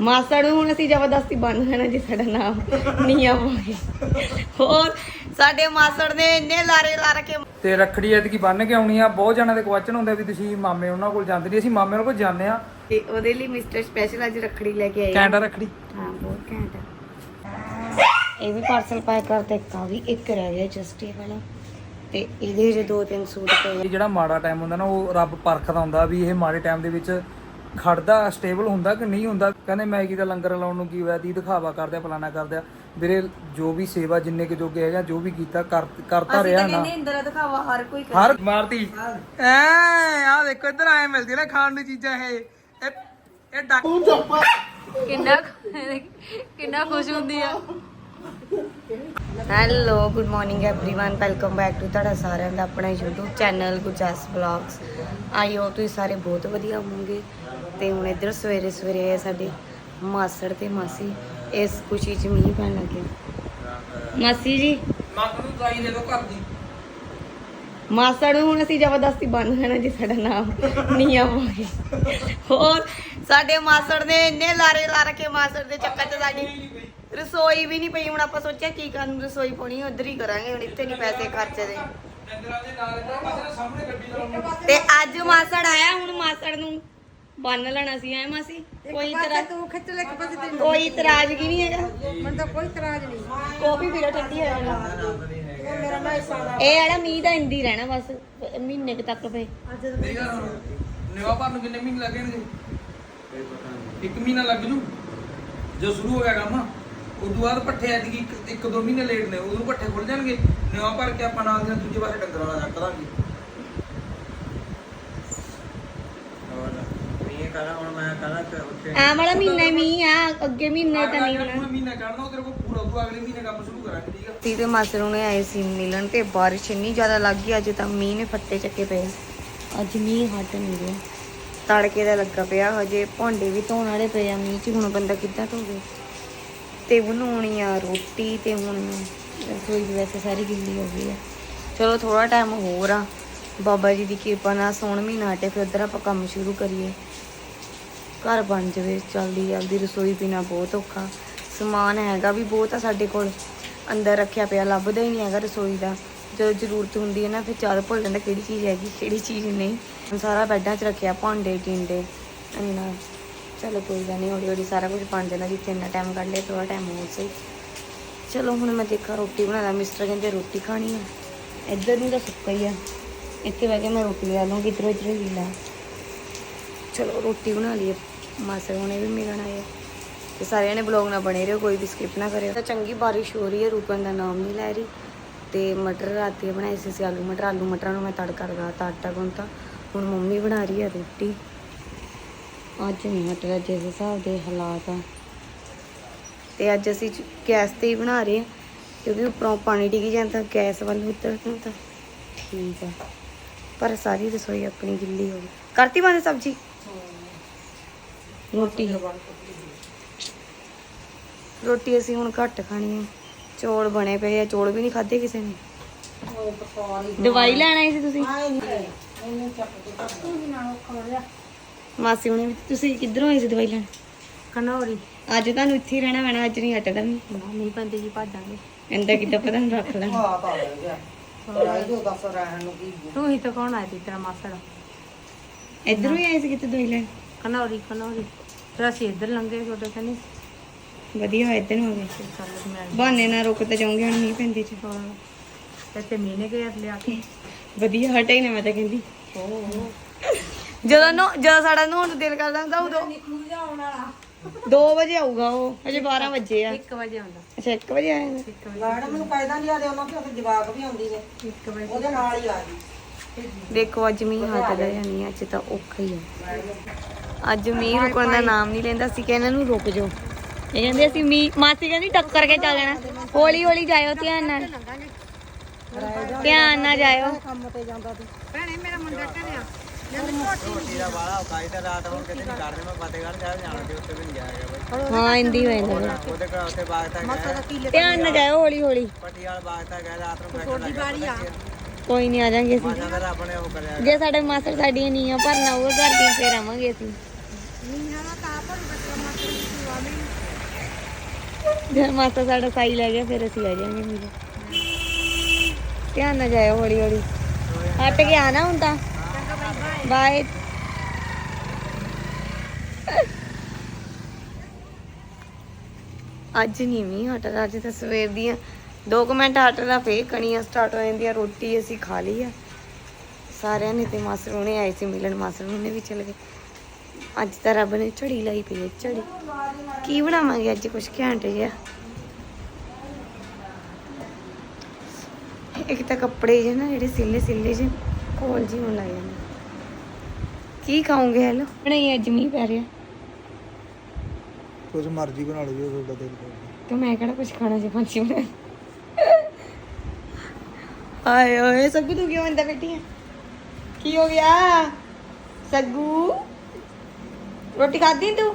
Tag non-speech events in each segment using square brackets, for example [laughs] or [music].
ਮਾਸੜ ਨੂੰ ਹੁਣ ਅਸੀਂ ਜ਼ਬਰਦਸਤੀ ਬੰਨ ਲੈਣਾ ਜੀ ਸਾਡਾ ਨਾਮ ਨੀਆ ਪਾਗੇ ਹੋਰ ਸਾਡੇ ਮਾਸੜ ਨੇ ਇੰਨੇ ਲਾਰੇ ਲਾ ਰਕੇ ਤੇ ਰੱਖੜੀ ਐਤਕੀ ਬੰਨ ਕੇ ਆਉਣੀ ਆ ਬਹੁਤ ਜਣਾਂ ਦੇ ਕੁਐਸਚਨ ਹੁੰਦੇ ਵੀ ਤੁਸੀਂ ਮਾਮੇ ਉਹਨਾਂ ਕੋਲ ਜਾਂਦੇ ਨਹੀਂ ਅਸੀਂ ਮਾਮੇ ਉਹਨਾਂ ਕੋਲ ਜਾਂਦੇ ਆ। ਤੇ ਉਹਦੇ ਲਈ ਮਿਸਟਰ ਸਪੈਸ਼ਲ ਅੱਜ ਰੱਖੜੀ ਲੈ ਕੇ ਆਏ ਆ। ਕੈਂਟਾ ਰੱਖੜੀ। ਹਾਂ ਬਹੁਤ ਘੈਂਟ ਆ। ਇਹ ਵੀ ਪਾਰਸਲ ਪੈਕ ਕਰਤੇ ਆ ਵੀ ਇੱਕ ਰਹਿ ਗਿਆ ਜਸਟ ਇਹ ਵਾਲਾ। ਤੇ ਇਹਦੇ ਜਿਹੜੇ ਦੋ ਤਿੰਨ ਸੂਟ ਪਏ ਆ। ਇਹ ਜਿਹੜਾ ਮਾੜਾ ਟਾਈਮ ਹੁੰਦਾ ਨਾ ਉਹ ਰੱਬ ਪਰਖਦਾ ਹੁੰਦਾ ਵੀ ਇਹ ਮਾੜੇ ਟਾਈਮ ਦੇ ਵਿੱਚ ਖੜਦਾ ਸਟੇਬਲ ਹੁੰਦਾ ਕਿ ਨਹੀਂ ਹੁੰਦਾ ਕਹਿੰਦੇ ਮੈਗੀ ਦਾ ਲੰਗਰ ਲਾਉਣ ਨੂੰ ਕੀ ਹੋਇਆ ਦੀ ਦਿਖਾਵਾ ਕਰਦੇ ਆ ਫਲਾਣਾ ਕਰਦੇ ਆ ਵੀਰੇ ਜੋ ਵੀ ਸੇਵਾ ਜਿੰਨੇ ਕਿ ਜੋਗੇ ਹੈਗਾ ਜੋ ਵੀ ਕੀਤਾ ਕਰ- ਕਰਤਾ ਅਸੀਂ ਰਿਹਾ ਤਾਂ ਨਾ ਕਹਿੰਦੇ ਇੰਦਰਾ ਦਿਖਾਵਾ ਹਰ ਕੋਈ ਕਰੇ। ਹਰ ਮਾਰਤੀ ਐ ਆ ਦੇਖੋ ਇੱਧਰ ਆਏ ਮਿਲਦੀ ਨਾ ਖਾਣ ਨੂੰ ਚੀਜ਼ਾਂ ਇਹ ਇਹ ਇਹ ਡੱਕ ਕਿੰਨਾ ਕਿੰਨਾ ਖੁਸ਼ ਹੁੰਦੀ ਆ hello good morning everyone welcome back to ਤੁਹਾਡਾ ਸਾਰਿਆਂ ਦਾ ਆਪਣਾ YouTube ਚੈਨਲ ਗੁਰਜਸ ਵਲੌਗਸ ਆਈ ਹੋ ਤੁਸੀਂ ਸਾਰੇ ਬਹੁਤ ਵਧੀਆ ਹੋਵੋਗੇ ਤੇ ਹੁਣ ਇੱਧਰ ਸਵੇਰੇ ਸਵੇਰੇ ਆਏ ਸਾਡੇ ਮਾਸੜ ਤੇ ਮਾਸੀ ਇਸ ਖੁਸ਼ੀ 'ਚ ਮੀਂਹ ਪੈਣ ਲੱਗਿਆ ਮਾਸੀ ਜੀ? ਮੱਕ ਨੂੰ ਦਵਾਈ ਦੇ ਦਿਓ ਘਰ ਦੀ। ਮਾਸੜ ਨੂੰ ਹੁਣ ਅਸੀਂ ਜ਼ਬਰਦਸਤੀ ਬੰਨ ਲੈਣਾ ਜੀ ਸਾਡਾ ਨਾਮ ਨੀਆ ਪਾਗੇ ਹੋਰ ਸਾਡੇ ਮਾਸੜ ਨੇ ਇੰਨੇ ਲਾਰੇ ਲਾ ਰਕੇ ਮਾਸੜ ਦੇ ਚੱਕਰ 'ਚ ਸਾਡੀ। ਰਸੋਈ ਵੀ ਨਹੀਂ ਪਈ ਹੁਣ ਆਪਾਂ ਸੋਚਿਆ ਕੀ ਕਰਨ ਰਸੋਈ ਪਾਉਣੀ ਉਧਰ ਹੀ ਕਰਾਂਗੇ ਹੁਣ ਇੱਥੇ ਨਹੀਂ ਪੈਸੇ ਡੰਗਰਾਂ ਦੇ ਤੇ ਅੱਜ ਮਾਸੜ ਆਇਆ ਹੁਣ ਮਾਸੜ ਨੂੰ ਬੰਨ ਲੈਣਾ ਸੀ ਐ ਮਾਸੀ ਕੋਈ ਤਰ੍ਹਾਂ ਤੂੰ ਖਿੱਚ ਲੈ ਇੱਕ ਪਾਸੇ ਤੈਨੂੰ ਕੋਈ ਇਤਰਾਜ਼ਗੀ ਨਹੀਂ ਹੈਗਾ। ਮੈਨੂੰ ਤਾਂ ਕੋਈ ਇਤਰਾਜ਼ ਨਹੀਂ। ਕਾਫੀ ਪੀੜਾ ਠੰਡੀ ਹੋ। ਜਾਣੀ ਉਹ ਮੇਰਾ ਨਾ ਸਾਦਾ ਇਹ ਵਾਲਾ ਮੀਂਹ ਤਾਂ ਇੰਦੀ ਰਹਿਣਾ ਬਸ ਮਹੀਨੇ ਕੁ ਤੱਕ ਅੱਜ ਹੁਣ ਨਿਵਾ ਭਰਨ ਨੂੰ ਕਿੰਨੇ ਮਹੀਨੇ ਲੱਗਣਗੇ? ਇੱਕ ਮਹੀਨਾ ਲੱਗ ਜੂ। ਜੋ ਸ਼ੁਰੂ ਹੋ ਗਿਆ ਕੰਮ ਉਦੋਂ ਬਾਅਦ ਪੱਠੇ ਐਤਕੀ ਇੱਕ ਇੱਕ ਦੋ ਮਹੀਨੇ ਲੇਟ ਨੇ ਉਦੋਂ ਪੱਠੇ ਖੁੱਲ ਜਾਣਗੇ। ਨਿਵਾ ਭਰ ਕੇ ਆਪਾਂ ਨਾਲ ਦੇ ਦੂਜੇ ਪਾਸੇ ਡੰਗਰਾਂ ਵਾਲਾ ਚੱਕ ਦਾਂਗੇ। ਆ ਵਾਲਾ ਮਹੀਨਾ ਹੀ ਮੀਂਹ ਆ ਅੱਗੇ ਮਹੀਨੇ ਤਾਂ ਨਹੀਂ ਹੋਣਾ। ਮਹੀਨਾ ਕੱਢਣਾ ਤੇਰੇ ਕੋਲ ਪੂਰਾ ਉਦੋਂ ਅਗਲੇ ਮਹੀਨੇ ਕੰਮ ਸ਼ੁਰੂ ਕਰਾਂਗੇ ਠੀਕ ਆ? ਤੀ ਤੇ ਮਾਸਰ ਨੇ ਆਏ ਸੀ ਮਿਲਣ ਤੇ ਬਾਰਿਸ਼ ਇੰਨੀ ਜ਼ਿਆਦਾ ਲੱਗ ਗਈ ਅੱਜ ਤਾਂ ਮੀਂਹ ਨੇ ਫੱਟੇ ਚੱਕੇ ਪਏ। ਅੱਜ ਮੀਂਹ ਹਟ ਨਹੀਂ ਰਿਹਾ। ਤੜਕੇ ਦਾ ਲੱਗਾ ਪਿਆ ਹਜੇ ਭਾਂਡੇ ਵੀ ਧੋਣ ਵਾਲੇ ਪਏ ਆ ਮੀਂਹ 'ਚ ਹੁਣ ਬੰਦਾ ਕਿੱਦਾਂ ਧੋਵੇ ਤੇ ਬਣਾਉਣੀ ਆ ਰੋਟੀ ਤੇ ਹੁਣ ਰਸੋਈ ਦੀ ਵੈਸੇ ਸਾਰੀ ਗਿੱਲੀ ਹੋ ਗਈ ਆ। ਚਲੋ ਥੋੜਾ ਟਾਈਮ ਹੋਰ ਆ। ਬਾਬਾ ਜੀ ਦੀ ਕਿਰਪਾ ਨਾਲ ਸੌਣ ਮਹੀਨਾ ਹਟੇ ਫਿਰ ਉਧਰ ਆਪਾਂ ਕੰਮ ਸ਼ੁਰੂ ਕਰੀਏ। ਘਰ ਬਣ ਜਾਵੇ ਜਲਦੀ ਜਲਦੀ ਰਸੋਈ ਪੀਣਾ ਬਹੁਤ ਔਖਾ। ਸਮਾਨ ਹੈਗਾ ਵੀ ਬਹੁਤ ਆ ਸਾਡੇ ਕੋਲ। ਅੰਦਰ ਰੱਖਿਆ ਪਿਆ, ਲੱਭਦਾ ਹੀ ਨਹੀਂ ਹੈਗਾ ਰਸੋਈ ਦਾ। ਜਦੋਂ ਜ਼ਰੂਰਤ ਹੁੰਦੀ ਹੈ ਨਾ, ਫਿਰ ਚਾਰ ਭੁੱਲ ਜਾਂਦਾ ਕਿਹੜੀ ਚੀਜ਼ ਹੈਗੀ, ਕਿਹੜੀ ਚੀਜ਼ ਨਹੀਂ। ਹੁਣ ਸਾਰਾ ਬੈੱਡਾਂ 'ਚ ਰੱਖਿਆ, ਭਾਂਡੇ, ਟਿੰਡੇ ਇੰਨਾ ਚਲੋ ਕੋਈ ਗੱਲ ਨਹੀਂ, ਹੌਲੀ ਹੌਲੀ ਸਾਰਾ ਕੁਝ ਬਣ ਜਾਂਦਾ, ਜਿੱਥੇ ਇੰਨਾ ਟਾਈਮ ਕੱਢ ਲਿਆ ਥੋੜਾ ਟਾਈਮ ਹੋਰ ਸਹੀ। ਚਲੋ ਹੁਣ ਮੈਂ ਦੇਖਾਂ, ਰੋਟੀ ਬਣਾਦਾ ਮਿਸਟਰ ਕਹਿੰਦੇ ਰੋਟੀ ਖਾਣੀ ਆ। ਇੱਧਰ ਨੂੰ ਤਾਂ ਸੁੱਕਾ ਹੀ ਆ। ਇੱਥੇ ਬਹਿ ਕੇ ਮੈਂ ਰੋਟੀ ਲੈ ਲਵਾਂਗੀ ਇੱਧਰੋਂ ਇੱਧਰੋਂ ਹੀ ਲਾ। ਚਲੋ ਰੋਟੀ ਬਣਾ ਲਈਏ ਮਾਸਰ ਹੁਣੇ ਵੀ ਮਿਲਣ ਆਏ ਆ। ਤੇ ਸਾਰਿਆਂ ਨੇ ਬਲੌਗ ਨਾ ਬਣੇ ਰਹੋ, ਕੋਈ ਵੀ ਸਕਿਪ ਨਾ ਕਰਿਓ। ਤਾਂ ਚੰਗੀ ਬਾਰਿਸ਼ ਹੋ ਰਹੀ ਹੈ ਰੁਕਣ ਦਾ ਨਾਮ ਨਹੀਂ ਲੈ ਰਹੀ। ਤੇ ਮਟਰ ਰਾਤੀ ਬਣਾਏ ਸੀ ਸੀ ਆਲੂ ਮਟਰ, ਆਲੂ ਮਟਰਾਂ ਨੂੰ ਮੈਂ ਤੜਕਾ ਲਗਾਤਾ ਆਟਾ ਗੁੰਨਤਾ। ਹੁਣ ਮੰਮੀ ਬਣਾ ਰਹੀ ਹੈ ਰੋਟੀ। ਅੱਜ ਨਹੀਂ ਮਟਰ ਜਿਸ ਹਿਸਾਬ ਦੇ ਹਾਲਾਤ ਆ। ਤੇ ਅੱਜ ਅਸੀਂ ਗੈਸ ਤੇ ਹੀ ਬਣਾ ਰਹੇ ਹਾਂ, ਕਿਉਂਕਿ ਉੱਪਰੋਂ ਪਾਣੀ ਡਿੱਗ ਜਾਂਦਾ, ਗੈਸ ਵੱਲ ਉਤਰ ਤਾਂ ਠੀਕ ਆ। ਪਰ ਸਾਰੀ ਰਸੋਈ ਆਪਣੀ ਗਿੱਲੀ ਹੋ ਗਈ। ਕਰਤੀ ਬੰਦ ਸਬਜੀ? ਰੋਟੀ ਰੋਟੀ ਅਸੀਂ ਹੁਣ ਘੱਟ ਖਾਣੀ ਹੈ। ਚੌਲ ਬਣੇ ਪਏ ਆ ਚੌਲ ਵੀ ਨਹੀਂ ਖਾਦੇ ਕਿਸੇ ਨੇ। ਦਵਾਈ ਲੈਣ ਆਏ ਸੀ ਤੁਸੀਂ? ਮਾਸੀ ਹੁਣੇ ਵੀ ਤੁਸੀਂ ਕਿੱਧਰੋਂ ਆਏ ਸੀ ਦਵਾਈ ਲੈਣ? ਕਨੌਰੀ ਅੱਜ ਤੁਹਾਨੂੰ ਇੱਥੇ ਹੀ ਰਹਿਣਾ ਪੈਣਾ ਅੱਜ ਨਹੀਂ ਹਟਦਾ ਵੀ ਨਹੀਂ ਬੰਦੇ ਜੀ ਭਾਜਾਂਗੇ। ਇੰਦਾ ਕਿੱਦਾਂ ਪਤਾ ਨਹੀਂ ਰੱਖ ਲੈ ਤੂੰ ਹੀ ਤਾਂ ਕੌਣ ਆਇਆ ਸੀ ਤੇਰਾ ਮਾਸੜ? ਇੱਧਰੋਂ ਹੀ ਆਏ ਸੀ ਕਿਤੇ ਦਵਾਈ ਲੈਣ? ਕਨੌਰੀ ਕਨੌਰੀ ਫਿਰ ਅਸੀਂ ਇੱਧਰ ਲੰਘੇ ਛੋਟੇ ਕਨੀ ਵਧੀਆ ਹੋਇਆ ਇੱਧਰ ਨੂੰ ਹੋ ਗਏ ਚੱਲ ਮੈਂ ਬਹਾਨੇ ਨਾਲ ਰੁਕ ਤਾਂ ਜਾਉਂਗੇ ਹੁਣ ਮੀਂਹ ਪੈਂਦੇ ਚ। ਤੇ ਤੇ ਮੀਨੇ ਗਏ ਲਿਆ ਕੇ। ਵਧੀਆ ਹਟੇ ਹੀ ਨਾ ਮੈਂ ਤਾਂ ਕਹਿੰਦੀ। ਜਦੋਂ ਨੂੰ ਜਦੋਂ ਸਾਡਾ ਨੂੰ ਦਿਲ ਕਰਦਾ ਹੁੰਦਾ ਉਦੋਂ। ਨਿਕਲੂ ਜਾ ਆਉਣ ਵਾਲਾ। 2 ਵਜੇ ਆਊਗਾ ਉਹ ਹਜੇ 12 ਵਜੇ ਆ। 1 ਵਜੇ ਆਉਂਦਾ। ਅੱਛਾ 1 ਵਜੇ ਆਏ ਨੇ 1 ਵਜੇ। ਮੈਡਮ ਨੂੰ ਕਾਇਦਾ ਲਿਆ ਦੇ ਉਹਨਾਂ ਤੇ ਜਵਾਬ ਵੀ ਆਉਂਦੀ ਨੇ। 1 ਵਜੇ। ਉਹਦੇ ਨਾਲ ਹੀ ਆ ਗਈ। ਦੇਖੋ ਅੱਜ ਮੀਂਹ ਹਟਦਾ ਜਾਂ ਨਹੀਂ ਅੱਜ ਤਾਂ ਔਖਾ ਹੀ ਆ। ਅੱਜ ਮੀਂਹ ਰੁਕਣ ਦਾ ਨਾਮ ਨਹੀਂ ਲੈਂਦਾ ਸੀ ਕਿ ਇਹਨਾਂ ਨੂੰ ਰੁਕ ਜਾਓ। ਇਹ ਕਹਿੰਦੇ ਅਸੀਂ ਮੀਂਹ ਮਾਸੀ ਕਹਿੰਦੀ ਟੱਕਰ ਕੇ ਚੱਲ ਜਾਣਾ। ਹੌਲੀ ਹੌਲੀ ਜਾਇਓ ਧਿਆਨ ਨਾਲ। ਧਿਆਨ ਨਾਲ ਜਾਇਓ। ਕੰਮ ਤੇ ਜਾਂਦਾ ਸੀ ਭੈਣੇ ਮੇਰਾ ਮੁੰਡਾ ਘਰਿਆ ਹਾਂ ਇੰਦੀ ਧਿਆਨ ਨਾਲ ਜਾਇਓ ਹੌਲੀ ਹੌਲੀ ਛੋਟੀ ਬਾਰੀ ਆ। ਕੋਈ ਨਹੀਂ ਆ ਜਾਾਂਗੇ ਅਸੀਂ। ਜੇ ਸਾਡੇ ਮਾਸਟਰ ਸਾਡੀਆਂ ਨੀਆਂ ਭਰਨਾ ਉਹ ਘਰ ਦੀ ਫੇਰ ਆਵਾਂਗੇ ਅਸੀਂ। ਨੀਹਾਂ ਦਾ ਤਾਂ ਪਰ ਬੱਚਾ ਮਾਸੜ ਦੀ ਜਦ ਮਾਤਾ ਸਾਡਾ ਸਾਈ ਲੈ ਗਿਆ, ਫਿਰ ਅਸੀਂ ਆ ਜਾਾਂਗੇ ਮਿਲੇ ਧਿਆਨ ਨਾਲ ਜਾਇਓ ਹੌਲੀ ਹੌਲੀ। ਹਟ ਗਿਆ ਨਾ ਹੁਣ ਤਾਂ। ਬਾਏ ਅੱਜ ਨਹੀਂ ਮੀਂਹ ਹਟਦਾ, ਅੱਜ ਤਾਂ ਸਵੇਰ ਦੀਆਂ 2 ਮਿੰਟ ਹਟਦਾ, ਫੇਰ ਕਣੀਆਂ ਸਟਾਰਟ ਹੋ ਜਾਂਦੀਆਂ, ਰੋਟੀ ਅਸੀਂ ਖਾ ਲਈ ਆ। ਸਾਰਿਆਂ ਨੇ ਤੇ ਮਾਸਰ ਉਹਨੇ ਆਏ ਸੀ, ਮਿਲਣ ਮਾਸਰ ਉਹਨੇ ਵੀ ਚਲੇ ਗਏ। ਅੱਜ ਤਾਂ ਰੱਬ ਨੇ ਝੜੀ ਲਾਈ ਪਈ ਹੈ ਝੜੀ। ਕੀ ਬਣਾਵਾਂਗੇ ਅੱਜ? ਕੁਛ ਘੈਂਟ ਜਿਹਾ ਇੱਕ ਤਾਂ ਕੱਪੜੇ ਜਿਹੇ ਨਾ ਜਿਹੜੇ ਸਿੱਲੇ ਸਿੱਲੇ ਜਿਹੇ ਕੋਲ ਜੀ ਹੋਣ ਲੱਗ ਜਾਂਦੇ। ਕੀ ਖਾਓਗੇ ਹੈਲੋ? ਨਹੀਂ ਅੱਜ ਮੀਂਹ ਪੈ ਰਿਹਾ। ਕੁਝ ਮਰਜ਼ੀ ਬਣਾ ਲਓ ਜੋ ਤੁਹਾਡਾ ਦਿਲ ਕਰਦਾ। ਤੇ ਮੈਂ ਕਿਹੜਾ ਕੁਝ ਖਾਣਾ ਸੀ ਪੰਛੀ ਬਣਾ ਆਏ ਓਏ ਸੱਗੂ ਤੂੰ ਕਿਉਂ ਅੰਦਰ ਬੈਠੀ ਹੈ ਕੀ ਹੋ ਗਿਆ? ਸੱਗੂ? ਰੋਟੀ ਖਾਦੀ ਤੂੰ?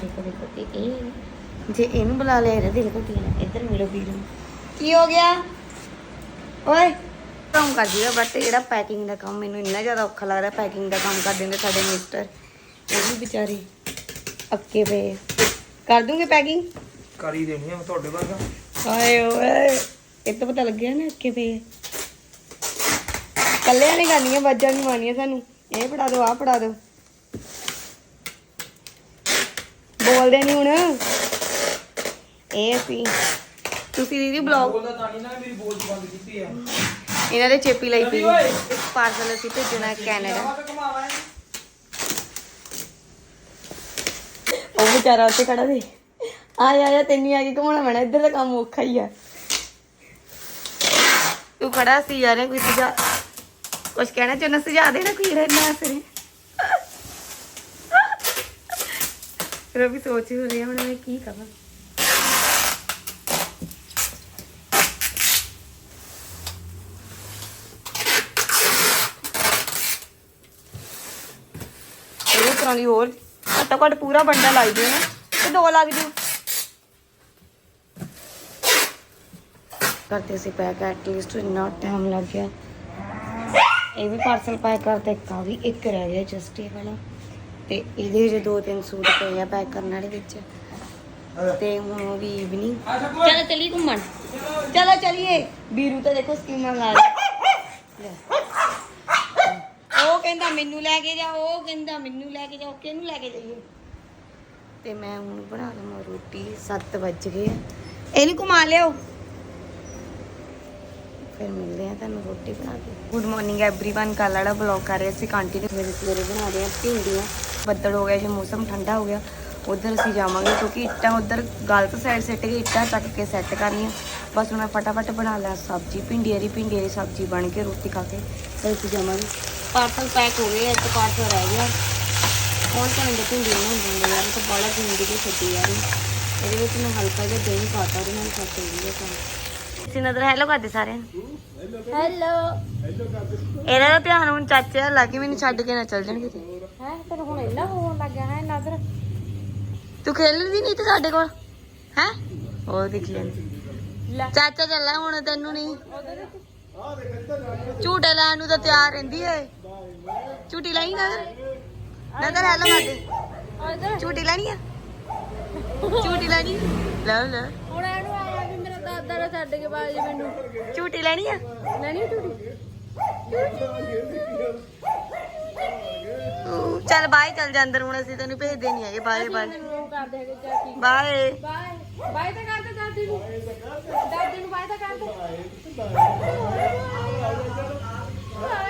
ਦੇਖੋ ਦੇਖੋ ਇਹ ਇਹ ਜੇ ਇਹਨੂੰ ਬੁਲਾ ਲਿਆ ਇਹਦਾ ਦਿਲ ਘੁੱਟੀ ਜਾਣਾ ਇੱਧਰ ਮਿਲੋ ਵੀਰ ਨੂੰ। ਕੀ ਹੋ ਗਿਆ? ਓਏ। ਕੰਮ ਕਰਦੀ ਆ ਬਟ ਜਿਹੜਾ ਪੈਕਿੰਗ ਦਾ ਕੰਮ ਮੈਨੂੰ ਇੰਨਾ ਜ਼ਿਆਦਾ ਔਖਾ ਲੱਗਦਾ ਪੈਕਿੰਗ ਦਾ ਕੰਮ ਕਰ ਦਿੰਦੇ ਸਾਡੇ ਮਿਸਟਰ ਇਹ ਵੀ ਵਿਚਾਰੇ ਅੱਕੇ ਪਏ ਆ। ਕਰ ਦੂੰਗੇ ਪੈਕਿੰਗ ਕਰ ਹੀ ਦੇਣੀ ਆ ਤੁਹਾਡੇ ਵਰਗਾ। ਹਾਏ ਓਏ ਇਹ ਤਾਂ ਪਤਾ ਲੱਗਿਆ ਨਾ ਕਿ ਪਏ ਕੱਲਿਆਂ ਨੇ ਕਰਨੀਆਂ ਬਾਜਾਂ ਨਹੀਂ ਮਾਰਨੀਆਂ ਸਾਨੂੰ। ਇਹ ਪੜਾ ਦਿਓ ਆਹ ਪੜਾ ਦਿਓ ਬੋਲਦੇ ਨਹੀਂ ਹੁਣ। ਇਹ ਅਸੀਂ ਤੁਸੀਂ ਦੀਦੀ ਬਲੌਗ ਬੋਲਦਾ ਤਾਂ ਨਹੀਂ ਨਾ ਮੇਰੀ ਬੋਲ ਬੰਦ ਕੀਤੀ ਆ। ਇਹਨਾਂ ਦੇ ਚੇਪੀ ਲਈ ਪਈ ਇੱਕ ਪਾਰਸਲ ਅਸੀਂ ਭੇਜਣਾ ਕੈਨੇਡਾ ਉਹ ਵਿਚਾਰਾ ਉੱਤੇ ਖੜਾ ਸੀ। ਆ ਜਾ ਜਾ ਤੈਨੂੰ ਆ ਕੇ ਘੁਮਾਉਣਾ ਪੈਣਾ। ਇੱਧਰ ਦਾ ਕੰਮ ਔਖਾ ਹੀ ਆ। ਤੂੰ ਖੜਾ ਸੀ ਯਾਰ ਕੋਈ ਸੁਝਾ ਕੁਛ ਕਹਿਣਾ ਚਾਹੁੰਦਾ ਸੁਝਾ ਦੇ ਨਾ ਕੋਈ ਰਹਿਣਾ ਸਿਰੇ ਫਿਰ ਵੀ ਸੋਚ ਹੀ ਰਹੀ ਹੁਣ ਮੈਂ ਕੀ ਕਰਾਂ ਤਰ੍ਹਾਂ ਦੀ ਹੋਰ ਘੱਟੋ ਘੱਟ ਪੂਰਾ ਬੰਡਾ ਲੱਗ ਜੂ ਨਾ ਤੇ ਦੋ ਲੱਗ ਜੂ ਕਰਤੇ ਸੀ ਪੈਕ ਐਟ ਲੀਸਟ ਇੰਨਾ ਟਾਈਮ ਲੱਗ ਗਿਆ। ਇਹ ਵੀ ਪਾਰਸਲ ਪੈਕ ਕਰਤੇ ਕਾ ਵੀ ਇੱਕ ਰਹਿ ਗਿਆ ਜਸਟ ਇਹ ਵਾਲਾ। ਤੇ ਇਹਦੇ ਜੇ ਦੋ ਤਿੰਨ ਸੂਟ ਪਏ ਆ ਪੈਕ ਕਰਨ ਵਾਲੇ ਵਿੱਚ। ਤੇ ਹੁਣ ਉਹ ਵੀ ਇਵਨਿੰਗ ਚਲੋ ਚਲੀਏ ਘੁੰਮਣ। ਚਲੋ ਚਲੀਏ। ਵੀਰੂ ਤਾਂ ਦੇਖੋ ਸਕੀਮਾਂ ਲਾ ਰਿਹਾ ਉਹ ਕਹਿੰਦਾ ਮੈਨੂੰ ਲੈ ਕੇ ਜਾ, ਉਹ ਕਹਿੰਦਾ ਮੈਨੂੰ ਲੈ ਕੇ ਜਾ ਕਿਹਨੂੰ ਲੈ ਕੇ ਜਾਈਏ? ਤੇ ਮੈਂ ਹੁਣ ਬਣਾ ਲਵਾਂ ਰੋਟੀ 7 ਵੱਜ ਗਏ ਇਹਨੂੰ ਘੁਮਾ ਲਿਓ ਫਿਰ ਮਿਲਦੇ ਆ ਤੁਹਾਨੂੰ ਰੋਟੀ ਬਣਾ ਕੇ ਗੁੱਡ ਮਾਰਨਿੰਗ एवरीवन ਕੱਲ੍ਹ ਵਾਲਾ ਬਲੌਗ ਕਰ ਰਹੇ ਸੀ ਕੰਟੀਨਿਊ ਸਵੇਰੇ ਸਵੇਰੇ ਬਣਾ ਰਹੇ ਆ ਭਿੰਡੀਆਂ ਬੱਦਲ ਹੋ ਗਿਆ ਜੇ ਮੌਸਮ ਠੰਡਾ ਹੋ ਗਿਆ ਉਧਰ ਅਸੀਂ ਜਾਵਾਂਗੇ ਕਿਉਂਕਿ ਇੱਟਾਂ ਉਧਰ ਗਲਤ ਸਾਈਡ ਸੈੱਟ ਗਈ ਇੱਟਾਂ ਚੱਕ ਕੇ ਸੈੱਟ ਕਰਨੀਆਂ ਬਸ ਹੁਣ ਮੈਂ ਫਟਾਫਟ ਬਣਾ ਲਿਆ ਸਬਜ਼ੀ ਭਿੰਡੀਆਂ ਦੀ ਭਿੰਡੀਆਂ ਦੀ ਸਬਜ਼ੀ ਬਣ ਕੇ ਰੋਟੀ ਖਾ ਕੇ ਫਿਰ ਅਸੀਂ ਜਾਵਾਂਗੇ ਪਾਰਸਲ ਪੈਕ ਹੋ ਗਏ ਇੱਕ ਪਾਰਸਲ ਰਹਿ ਗਿਆ ਕੌਣ ਕੌਣ ਦੇ ਭਿੰਡੀਆਂ ਨੂੰ ਹੁੰਦੇ ਯਾਰ ਇਹ ਤਾਂ ਬੜਾ ਭਿੰਡੀ ਦੀ ਸਬਜ਼ੀ ਯਾਰ ਇਹਦੇ ਵਿੱਚ ਮੈਂ ਹਲਕਾ ਜਿਹਾ ਦਹੀਂ ਪਾਤਾ ਉਹਦੇ ਨਾਲ ਖਾ ਕੇ ਇਹ ਕੰਮ ਅਸੀਂ ਨਜ਼ਰ ਹੈਲੋ ਕਰਦੇ ਸਾਰਿਆਂ ਨੂੰ। ਹੈਲੋ ਇਹਦਾ ਤਾਂ ਧਿਆਨ ਹੁਣ ਚਾਚੇ ਵੱਲ ਲਾ ਕੇ ਮੈਨੂੰ ਛੱਡ ਕੇ ਨਾ ਚੱਲ ਜਾਣ ਕਿਤੇ ਹੈ ਤੈਨੂੰ ਹੁਣ ਇੰਨਾ ਹੋਣ ਲੱਗ ਗਿਆ ਹੈ ਨਜ਼ਰ ਤੂੰ ਖੇਲਦੀ ਨਹੀਂ ਤੇ ਸਾਡੇ ਕੋਲ? ਹੈ? ਉਹ ਦੇਖ ਲੈਂਦੀ ਚਾਚਾ ਚੱਲਾ ਹੁਣ ਤੈਨੂੰ ਨਹੀਂ। ਝੂਟੇ ਲੈਣ ਨੂੰ ਤਾਂ ਤਿਆਰ ਰਹਿੰਦੀ ਏ। ਝੂਟੀ ਲਈ ਨਜ਼ਰ ਨਜ਼ਰ ਹੈਲੋ ਕਰਦੇ। ਝੂਟੀ ਲੈਣੀ ਆ? ਝੂਟੀ ਲੈਣੀ? ਲੈ ਲੈ ਹੁਣ ਇਹਨੂੰ ਆਇਆ ਵੀ ਮੇਰਾ ਦਾਦਾ ਨਾ ਛੱਡ ਕੇ ਬਾਜ ਮੈਨੂੰ ਝੂਟੀ ਲੈਣੀ ਆ? ਲੈਣੀ ਟੂਟੀ ਊ, ਚੱਲ ਬਾਏ ਚੱਲ ਜਾ ਅੰਦਰ ਹੁਣ ਅਸੀਂ ਤੈਨੂੰ ਭੇਜਦੇ ਨਹੀਂ ਹੈਗੇ ਬਾਏ ਬਾਏ ਉਹ ਕਰਦੇ ਹੈਗੇ ਚਾਚੀ ਬਾਏ ਬਾਏ ਬਾਏ ਤਾਂ ਕਰਦੇ ਦਾਦੀ ਨੂੰ। ਦਾਦੀ ਨੂੰ ਬਾਏ ਤਾਂ ਕਰਦੇ ਬਾਏ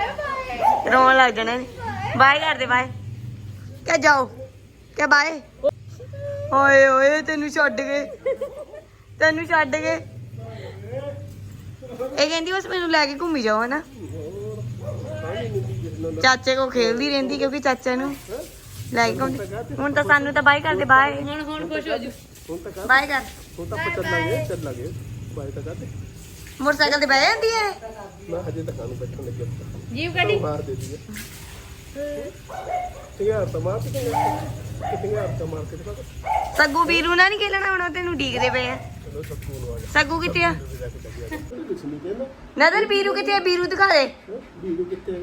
ਬਾਏ ਰੋਣ ਲੱਗ ਜਾਣਾ ਬਾਏ ਕਰਦੇ ਬਾਏ ਕਿਆ ਜਾਓ? ਕਿਆ ਬਾਏ ਓਏ ਓਏ ਤੈਨੂੰ ਛੱਡ ਗਏ। ਤੈਨੂੰ ਛੱਡ ਗਏ। ਇਹ ਕਹਿੰਦੀ ਬਸ ਮੈਨੂੰ ਲੈ ਕੇ ਘੁੰਮੀ ਜਾਓ ਹਨਾ? ਚਾਚੇ ਕੋ ਖੇਲਦੀ ਰਹਿੰਦੀ ਕਿਉਂਕਿ ਚਾਚਾ ਨੂੰ ਲੈ ਕੇ ਘੁੰਮਦੀ। ਹੁਣ ਤਾਂ ਸਾਨੂੰ ਤਾਂ ਬਾਏ ਕਰਦੇ ਬਾਏ ਹੁਣ ਹੁਣ ਖੁਸ਼ ਹੋ ਜੂ ਬਾਏ ਕਰ ਹੁਣ ਤਾਂ ਆਪਾਂ ਚੱਲਾਂਗੇ ਚੱਲਾਂਗੇ। ਬਾਈ ਤਾਂ ਕਰਦੇ ਮੋਟਰਸਾਈਕਲ ਤੇ ਬਹਿ ਜਾਂਦੀ ਹੈ ਮੈਂ ਹਜੇ ਤੱਕ ਨੂੰ ਬੈਠਣ ਲੱਗਿਆ ਜੀਵ ਕੱਢੀ। ਮਾਰ ਦੇ ਦਈਏ ਟਿੰਗਾਰ ਤਾਂ ਮਾਰ ਤੇ ਟਿੰਗਾਰ ਤਾਂ ਮਾਰ ਕੇ ਦੇ। ਸੱਗੂ ਵੀਰੂ ਨਾਲ ਨਹੀਂ ਖੇਲਣਾ ਹੁਣ ਉਹ ਤੈਨੂੰ ਡੀਕਦੇ ਪਏ ਆ। ਸੱਗੂ ਕਿੱਥੇ ਆ? ਨਦਰ ਵੀਰੂ ਕਿੱਥੇ ਆ? ਵੀਰੂ ਦਿਖਾ ਦੇ। ਵੀਡੀਓ ਕਿੱਥੇ ਹੈ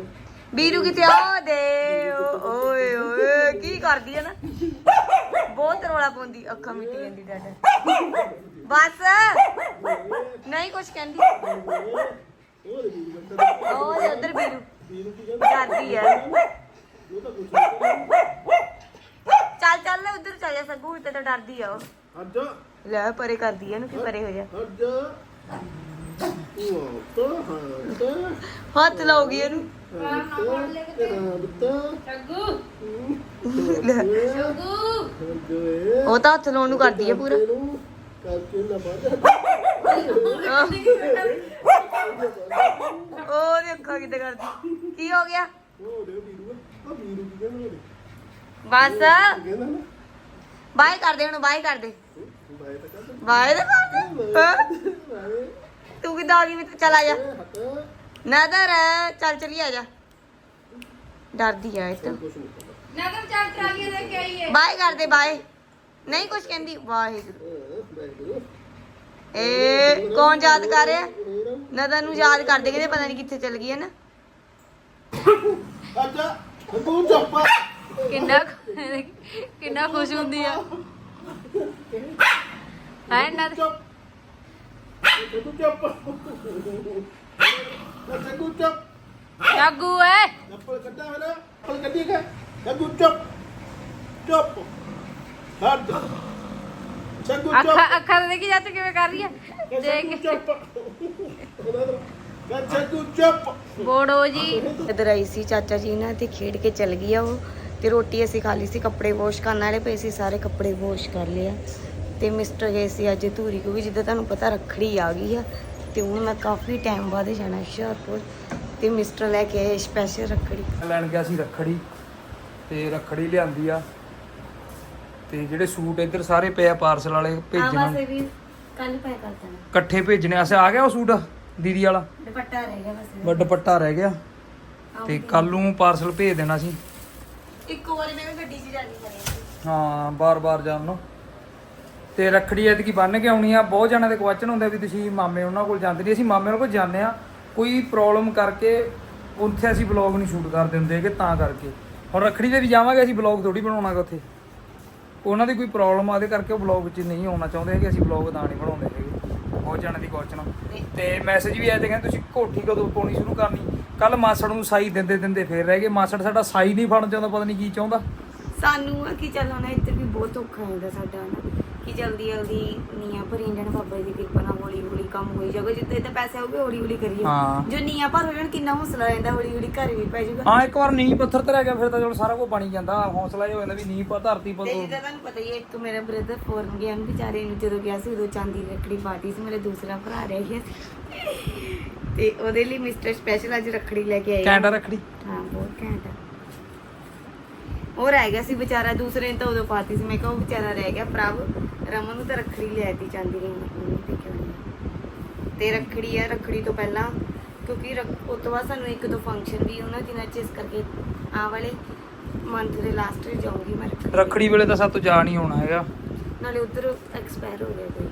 ਵੀਰੂ ਕਿਤੇ ਆ ਦੇ, ਓਏ ਓਏ, ਕੀ ਕਰਦੀ ਹੈ ਨਾ? ਬਹੁਤ ਰੋਲਾ ਪਾਉਂਦੀ, ਅੱਖਾਂ ਮਿੱਟੀ ਜਾਂਦੀ, ਡਾਡਾ। ਬਸ। ਨਹੀਂ, ਕੁਛ ਕਹਿੰਦੀ। ਓਏ ਉਧਰ ਵੀਰੂ ਕਰਦੀ ਹੈ ਚੱਲ ਚੱਲ, ਉਧਰ ਚੱਲ ਜਾ, ਸਗੂ ਤੇ ਤਾਂ ਡਰਦੀ ਆ ਉਹ। ਲੈ ਪਰੇ ਕਰਦੀ ਐ ਨੂੰ ਕਿ ਪਰੇ ਹੋ ਜਾ ਹਟ ਜਾ ਉਹ ਤਾਂ ਹਾਂ ਹੱਥ ਲਾਉਗੀ ਇਹਨੂੰ। ਉਹ ਤਾਂ ਹੱਥ ਲਾਉਣ ਨੂੰ ਕਰਦੀ ਐ ਪੂਰਾ। ਕਰਕੇ ਨਾ ਬਾਜਾ ਉਹਦੀ ਅੱਖਾਂ ਕਿਤੇ ਕਰਦੀ? ਕੀ ਹੋ ਗਿਆ? ਉਹ ਦੇ ਵੀਰੂ ਆ ਵੀਰੂ ਕੀ ਕਹਿੰਦਾ ਮੇਰੇ ਬਸ। ਬਾਏ ਕਰ ਦੇ ਹੁਣ ਬਾਏ ਕਰ ਦੇ। ਕਹਿੰਦਾ ਬਾਏ ਤਾਂ ਕਰ ਦੇ। ਹੈਂ? ਬਾਏ ਤੂੰ ਕਿੱਦਾਂ ਆ ਗਈ? ਮੈਂ ਚਲ ਆ ਜਾ। ਨਦਰ ਚੱਲ ਚਲੀ ਆ ਜਾ। ਡਰਦੀ ਆ ਇਹ ਤਾਂ। ਕੁਛ ਨਹੀਂ ਕਰਦਾ ਨਗਰ ਚਾਰ ਟਰਾਲੀਆਂ ਲੈ ਕੇ ਆਈਏ। ਬਾਏ ਕਰ ਦੇ ਬਾਏ। ਨਹੀਂ ਕੁਛ ਕਹਿੰਦੀ। ਵਾਹਿਗੁਰੂ। ਏ ਕੌਣ ਯਾਦ ਕਰ ਰਿਹਾ? ਨਦਰ ਨੂੰ ਯਾਦ ਕਰਦੇ ਕਿਤੇ ਪਤਾ ਨਹੀਂ ਕਿੱਥੇ ਚਲ ਗਈ ਹੈ ਨਾ। ਅੱਛਾ ਤੂੰ ਚੱਪਾ ਕਿੰਨਾ ਕਿੰਨਾ ਖੁਸ਼ ਹੁੰਦੀ ਆ। ਹੈ ਨਾ ਚੱਪ ਤੂੰ ਚੱਪ। ਤੂੰ ਚੱਪ। ਜਾਗੂ ਏ ਚੱਪਲ ਕੱਢਾ ਮੇਰਾ ਚੱਪਲ ਕੱਢੀ ਕੇ? ਚੱਗੂ ਚੱਪ। ਚੱਪ। ਹੱਦ ਚੱਗੂ ਅੱਖਾਂ ਚੱਪ। ਅੱਖਾਂ ਤੇ ਦੇਖੀ ਜਾਂਚ ਕਿਵੇਂ ਕਰ ਰਹੀ ਹੈ? ਦੇਖ। ਚੱਪ। ਚੱਗੂ ਚੱਪ। ਬੋੜੋ ਜੀ। ਇਧਰ ਆਈ ਸੀ ਚਾਚਾ ਜੀ ਨਾਲ ਤੇ ਖੇਡ ਕੇ ਚਲ ਗਈ ਆ ਉਹ। ਤੇ ਰੋਟੀ ਅਸੀਂ ਖਾ ਲਈ ਸੀ ਕੱਪੜੇ ਵਾਸ਼ ਕਰਨ ਵਾਲੇ ਪਏ ਸੀ ਸਾਰੇ ਕੱਪੜੇ ਵਾਸ਼ ਕਰ ਲਿਆ ਤੇ ਮਿਸਟਰ ਗਏ ਸੀ ਅੱਜ ਧੂਰੀ ਕਿਉਂਕਿ ਜਿੱਦਾਂ ਤੁਹਾਨੂੰ ਪਤਾ ਰੱਖੜੀ ਆ ਗਈ ਆ ਤੇ ਹੁਣ ਮੈਂ ਕਾਫੀ ਟਾਈਮ ਬਾਅਦ ਜਾਣਾ ਹੁਸ਼ਿਆਰਪੁਰ ਤੇ ਮਿਸਟਰ ਲੈ ਕੇ ਆਏ ਸਪੈਸ਼ਲ ਰੱਖੜੀ। ਲੈਣ ਗਿਆ ਸੀ ਰੱਖੜੀ ਤੇ ਰੱਖੜੀ ਲਿਆਂਦੀ ਆ ਤੇ ਜਿਹੜੇ ਸੂਟ ਇੱਧਰ ਸਾਰੇ ਪਏ ਆ ਪਾਰਸਲ ਵਾਲੇ ਆ ਭੇਜਣ। ਬਸ ਇਹ ਵੀ ਕੱਲ ਪੈ ਕਰ ਦੇਣਾ। ਇਕੱਠੇ ਭੇਜਣੇ ਅਸੇ ਆ ਗਿਆ ਉਹ ਸੂਟ ਦੀਦੀ ਵਾਲਾ? ਦੁਪੱਟਾ ਰਹਿ ਗਿਆ ਬਸ। ਬਸ ਦੁਪੱਟਾ ਰਹਿ ਗਿਆ। ਤੇ ਕੱਲ ਨੂੰ ਪਾਰਸਲ ਭੇਜ ਦੇਣਾ ਸੀ। ਇੱਕ ਵਾਰੀ ਮੈਂ ਵੀ ਗੱਡੀ 'ਚ ਜਾਣੀ ਕਰੇ ਹਾਂ ਬਾਰ-ਬਾਰ ਜਾਣ ਨੂੰ। ਤੇ ਰੱਖੜੀ ਐਤਕੀ ਬੰਨ ਕੇ ਆਉਣੀ ਆ। ਬਹੁਤ ਜਣਾਂ ਦੇ ਕੁਐਸਚਨ ਹੁੰਦੇ ਵੀ ਤੁਸੀਂ ਮਾਮੇ ਉਹਨਾਂ ਕੋਲ ਜਾਂਦੇ ਨਹੀਂ। ਅਸੀਂ ਮਾਮੇ ਉਹਨਾਂ ਕੋਲ ਜਾਂਦੇ ਆ। ਕੋਈ ਪ੍ਰੋਬਲਮ ਕਰਕੇ ਉੱਥੇ ਅਸੀਂ ਵਲੌਗ ਨਹੀਂ ਸ਼ੂਟ ਕਰਦੇ ਹੁੰਦੇ ਕਿ ਤਾਂ ਕਰਕੇ। ਹੁਣ ਰੱਖੜੀ ਤੇ ਵੀ ਜਾਵਾਂਗੇ, ਅਸੀਂ ਵਲੌਗ ਥੋੜੀ ਬਣਾਉਣਾਗਾ ਉੱਥੇ। ਉਹਨਾਂ ਦੀ ਕੋਈ ਪ੍ਰੋਬਲਮ ਆ ਕਰਕੇ ਉਹ ਵਲੌਗ 'ਚ ਨਹੀਂ ਆਉਣਾ ਚਾਹੁੰਦੇ ਹੈਗੇ, ਅਸੀਂ ਵਲੌਗ ਤਾਂ ਨਹੀਂ ਬਣਾਉਂਦੇ ਹੈਗੇ। ਬਹੁਤ ਜਣਾਂ ਦੀ ਕੁਐਸਚਨ ਤੇ ਮੈਸੇਜ ਵੀ ਆਏ ਤੇ ਕਹਿੰਦੇ ਤੁਸੀਂ ਕੋਠੀ ਕਦੋਂ ਪਾਉਣੀ ਸ਼ੁਰੂ ਕਰਨੀ? ਕੱਲ ਮਾਸੜ ਨੂੰ ਸਾਈ ਦਿੰਦੇ ਦਿੰਦੇ ਫੇਰ ਰਹਿ ਗਏ। ਮਾਸੜ ਸਾਡਾ ਸਾਈ ਨਹੀਂ ਫੜਨ ਚਾਹੁੰਦਾ, ਪਤਾ ਨਹੀਂ ਕੀ ਚਾਹੁੰਦਾ। ਸਾਨੂੰ ਆ ਕਿ ਚੱਲ ਨਾ ਇੱਧਰ ਵੀ ਬਹੁਤ ਔਖਾ ਹੁੰਦਾ ਸਾਡਾ ਨਾ। ਕਿ ਜਲਦੀ ਜਲਦੀ ਨੀਆਂ ਭਰੀ ਜਾਣ ਬਾਬਾ ਜੀ ਦੀ ਕਿਰਪਾ ਨਾਲ ਹੌਲੀ ਹੌਲੀ ਕੰਮ ਹੋਈ ਜਾਊਗਾ। ਜਿੱਦਾਂ ਇੱਦਾਂ ਪੈਸੇ ਆਉਗੇ ਹੌਲੀ ਹੌਲੀ ਕਰੀਏ। ਹਾਂ। ਜੋ ਨੀਆਂ ਭਰ ਹੋ ਜਾਣ ਕਿੰਨਾ ਹੌਸਲਾ ਰਹਿੰਦਾ ਹੌਲੀ ਹੌਲੀ ਘਰ ਵੀ ਪੈ ਜਾਊਗਾ। ਹਾਂ ਇੱਕ ਵਾਰ ਨੀਂਹ ਪੱਥਰ ਤੇ ਰਹਿ ਗਿਆ ਫਿਰ ਤਾਂ ਚਲੋ ਸਾਰਾ ਕੁਝ ਬਣੀ ਜਾਂਦਾ। ਹੌਸਲਾ ਇਹ ਹੋ ਜਾਂਦਾ ਵੀ ਨੀਂਹ ਪਾ ਧਰਤੀ ਪਾ ਤੇ ਜਿੱਦਾਂ ਤੁਹਾਨੂੰ ਪਤਾ ਹੀ ਹੈ ਇੱਕ ਮੇਰਾ ਬ੍ਰਦਰ ਫੋਰਨ ਗਿਆ ਉਹਨੂੰ ਵਿਚਾਰੇ ਨੂੰ ਜਦੋਂ ਗਿਆ ਸੀ ਉਦੋਂ ਚਾਂਦੀ ਦੀ ਰੱਖੜੀ ਪਾਰਟੀ ਸੀ ਮੇਰੇ ਦੂਸਰਾ ਭਰਾ ਰਹਿ ਗਿਆ ਸੀ। ਤੇ ਉਹਦੇ ਲਈ ਮਿਸਟਰ ਸਪੈਸ਼ਲ ਅੱਜ ਰੱਖੜੀ ਲੈ ਕੇ ਆਏ ਆ। ਕੈਂਡਾ ਰੱਖੜੀ। ਹਾਂ ਬਹੁਤ ਘੈਂਟ ਆ ਉਹ ਰਹਿ ਗਿਆ ਸੀ ਵਿਚਾਰਾ ਦੂਸਰੇ ਨੇ ਤਾਂ ਉਦੋਂ ਪਾਤੀ ਸੀ। ਮੈਂ ਕਿਹਾ ਉਹ ਵਿਚਾਰਾ ਰਹਿ ਗਿਆ ਪ੍ਰਭ ਰਮਨ ਨੂੰ ਤਾਂ ਰੱਖੜੀ ਲੈ ਦਿੱਤੀ ਚਾਂਦੀ ਦੀ ਉਹਨੂੰ ਤੇ ਕਿਉਂ ਤੇ ਰੱਖੜੀ ਆ ਰੱਖੜੀ ਤੋਂ ਪਹਿਲਾਂ ਕਿਉਂਕਿ ਉਸ ਤੋਂ ਬਾਅਦ ਸਾਨੂੰ ਇੱਕ ਦੋ ਫੰਕਸ਼ਨ ਵੀ ਉਹਨਾਂ ਦਿਨਾਂ ਚ ਇਸ ਕਰਕੇ ਆ ਵਾਲੇ ਮੰਥ ਦੇ ਲਾਸਟ ਵਿੱਚ ਜਾਊਂਗੀ ਮੈਂ ਰੱਖੜੀ ਵੇਲੇ ਤਾਂ ਸਾਤੋਂ ਜਾ ਨਹੀਂ ਹੋਣਾ ਹੈਗਾ। ਨਾਲੇ ਉਧਰ ਐਕਸਪਾਇਰ ਹੋ ਗਿਆ ਕੋਈ।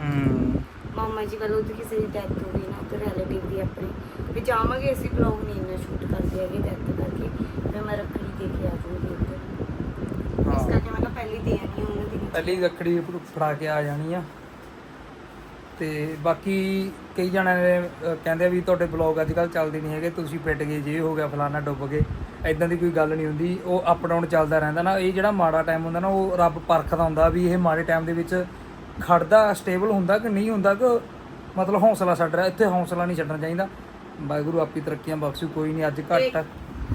ਹੂੰ। ਮਾਮਾ ਜੀ ਵੱਲੋਂ ਉਧਰ ਕਿਸੇ ਦੀ ਡੈਥ ਹੋ ਗਈ ਨਾ ਉਧਰ ਰਿਲੇਟਿਵ ਦੀ ਆਪਣੀ। ਵੀ ਜਾਵਾਂਗੇ ਅਸੀਂ ਬਲੌਗ ਨਹੀਂ ਇੰਨਾ ਸ਼ੂਟ ਕਰਦੇ ਹੈਗੇ ਡੈਥ ਕਰਕੇ। ਫਿਰ ਮੈਂ ਰੱਖੜੀ ਦੇ ਕੇ ਆ ਉੱਧਰ। ਇਸ ਕਰਕੇ ਮੈਂ ਪਹਿਲੀ ਦੇ ਆਣੀ ਉਹਨਾਂ ਦੀ ਪਹਿਲੀ ਰੱਖੜੀ ਫੜਾ ਕੇ ਆ ਜਾਣੀ ਆ। ਤੇ ਬਾਕੀ ਕਈ ਜਣਿਆਂ ਨੇ ਕਹਿੰਦੇ ਵੀ ਤੁਹਾਡੇ ਬਲੌਗ ਅੱਜ ਕੱਲ ਚੱਲਦੇ ਨਹੀਂ ਹੈਗੇ, ਤੁਸੀਂ ਪਿੱਟ ਗਏ, ਜੇ ਹੋ ਗਿਆ ਫਲਾਨਾ ਡੁੱਬ ਗਏ ਐਦਾਂ ਦੀ ਕੋਈ ਗੱਲ ਨਹੀਂ ਹੁੰਦੀ। ਉਹ ਅਪ ਡਾਊਨ ਚੱਲਦਾ ਰਹਿੰਦਾ ਨਾ, ਇਹ ਜਿਹੜਾ ਮਾੜਾ ਟਾਈਮ ਹੁੰਦਾ ਨਾ, ਉਹ ਰੱਬ ਪਰਖਦਾ ਹੁੰਦਾ ਵੀ ਇਹ ਮਾੜੇ ਟਾਈਮ ਦੇ ਵਿੱਚ ਖੜਦਾ ਸਟੇਬਲ ਹੁੰਦਾ ਕਿ ਨਹੀਂ ਹੁੰਦਾ, ਕਿ ਮਤਲਬ ਹੌਸਲਾ ਛੱਡ ਰਿਹਾ, ਇੱਥੇ ਹੌਸਲਾ ਨਹੀਂ ਛੱਡਣਾ ਚਾਹੀਦਾ। ਵਾਹਿਗੁਰੂ, ਆਪੀ ਤਰੱਕੀਆਂ ਬਖਸ਼ੂ, ਕੋਈ ਨਹੀਂ, ਅੱਜ ਘੱਟ ਆ।